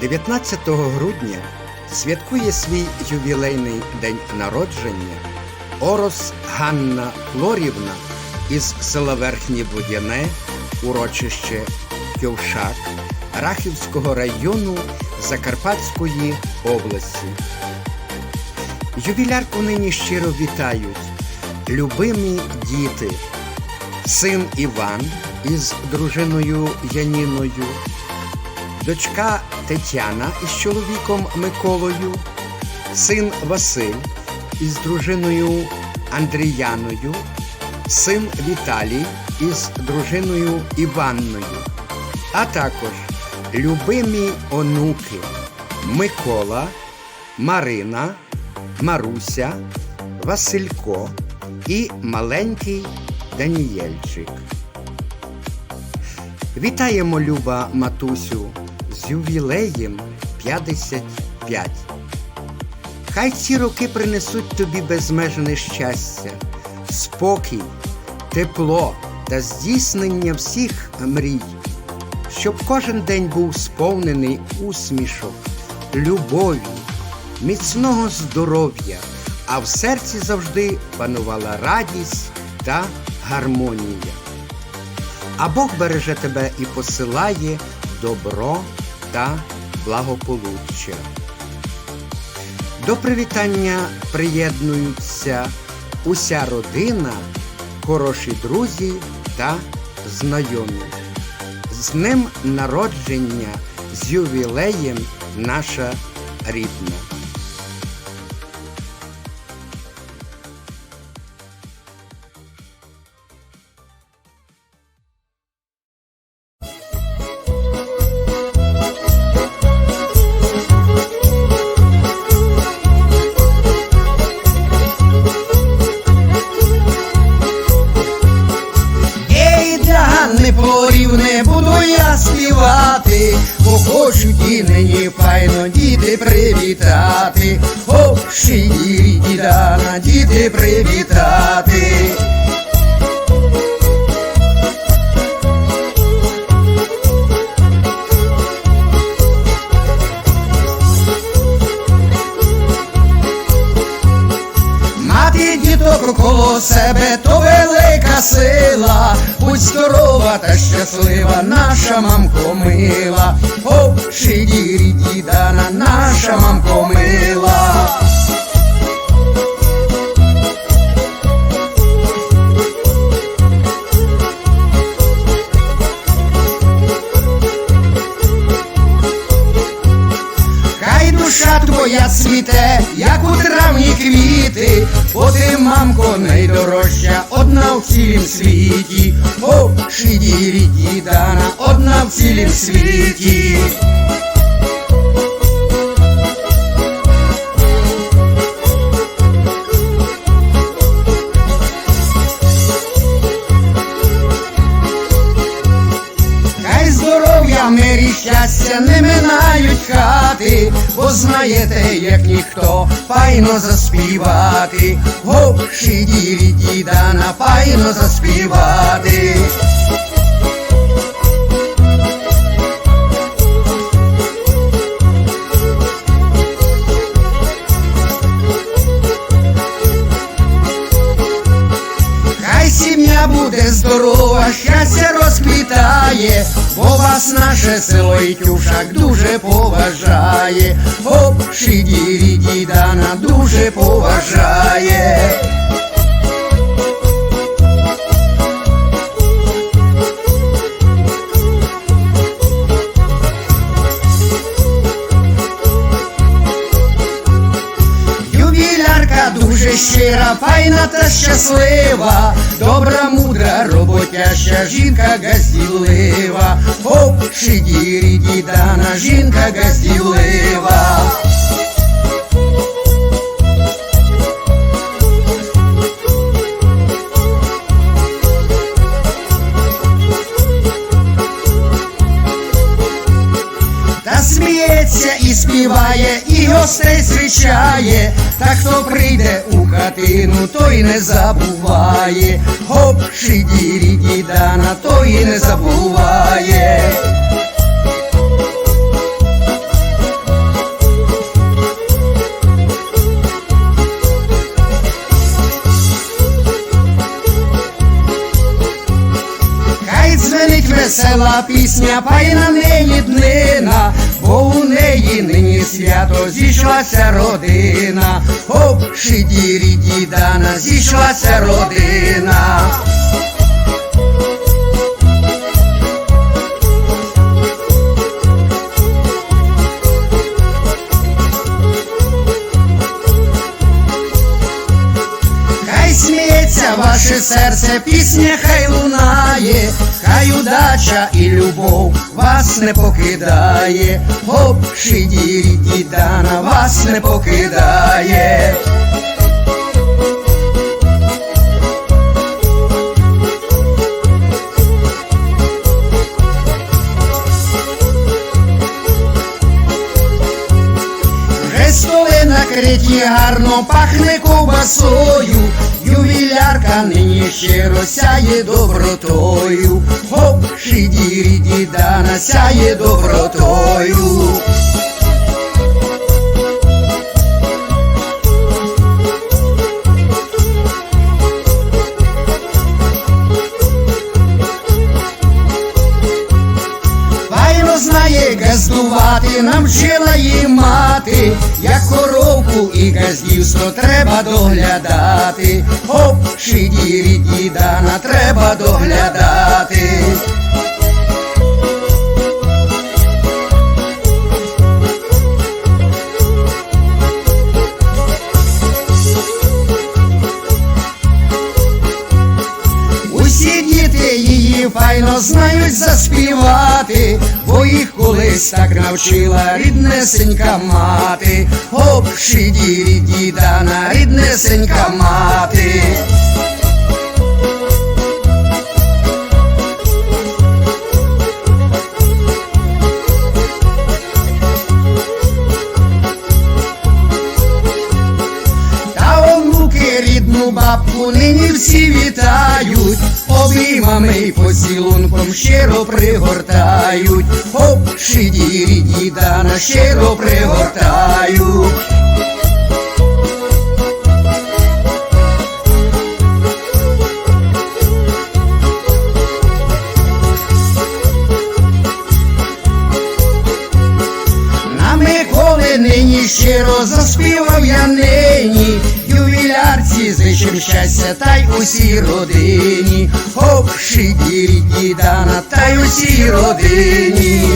19 грудня святкує свій ювілейний день народження Орос Ганна Флорівна із села Верхнє Будяне, урочище Кьовшак Рахівського району Закарпатської області. Ювілярку нині щиро вітають любимі діти, син Іван із дружиною Яніною, дочка Тетяна із чоловіком Миколою, син Василь із дружиною Андріяною, син Віталій із дружиною Іванною, а також любимі онуки Микола, Марина, Маруся, Василько і маленький Данієльчик. Вітаємо, Люба матусю, з ювілеєм 55. Хай ці роки принесуть тобі безмежне щастя, спокій, тепло та здійснення всіх мрій, щоб кожен день був сповнений усмішок, любові, міцного здоров'я, а в серці завжди панувала радість та гармонія. А Бог береже тебе і посилає добро та благополуччя. До привітання приєднуються уся родина, хороші друзі та знайомі. З ним народження, з ювілеєм наша рідна. Хочуть і нині файно діти привітати, О, шиї дідана, діти привітати. Мати діток коло себе, то сила, будь здорова та щаслива, наша мамко мила, О, шидірі дідана, наша мамко мила. Душа твоя цвіте, як у травні квіти, бо ти, мамко, найдорожча, одна в цілім світі, О, шидірі дідана, одна в цілім світі. Хай здоров'я, мир і щастя не хати, бо знаєте, як ніхто файно заспівати, Гоп, шидірі дідана, файно заспівати. Хай сім'я буде здорова, щастя розквітає, бо вас наше село і тюшак дуже поважає, Гоп, шидірі дідана дуже поважає. Дуже щира, файна та щаслива, добра, мудра, роботяща жінка газділива, Оп, шидірі дідана, жінка газділива. Та сміється і співає, і гостей зустрічає, так хто прийде у хатину, той не забуває, Хоп, шиді ріді дана, той не забуває. Хай дзвенить весела пісня, пайна неї днина бо у неї нині свято зійшлася родина. Хоп, шидірі дідана, зійшлася родина. Ваше серце, пісня хай лунає, хай удача і любов вас не покидає, гоп, шидірі дідана вас не покидає. Столи накриті гарно пахне ковбасою, ювілярка нині щиро сяє добротою, хоп, шидірі дідана сяє добротою. Файно знає газдувати, навчила її мати, як коровку і газдівство треба доглядати. Хоп, шидірі дідана, треба доглядати. Знають заспівати, бо їх колись так навчила ріднесенька мати, Оп, діда на ріднесенька мати. Обіймами й поцілунком щиро пригортають, Хоп, шидірі дідана щиро пригортають. На Миколи нині щиро заспівав я нині, зичим щастя, та й усій родині, Хоп, шидірі дідана, та й усій родині.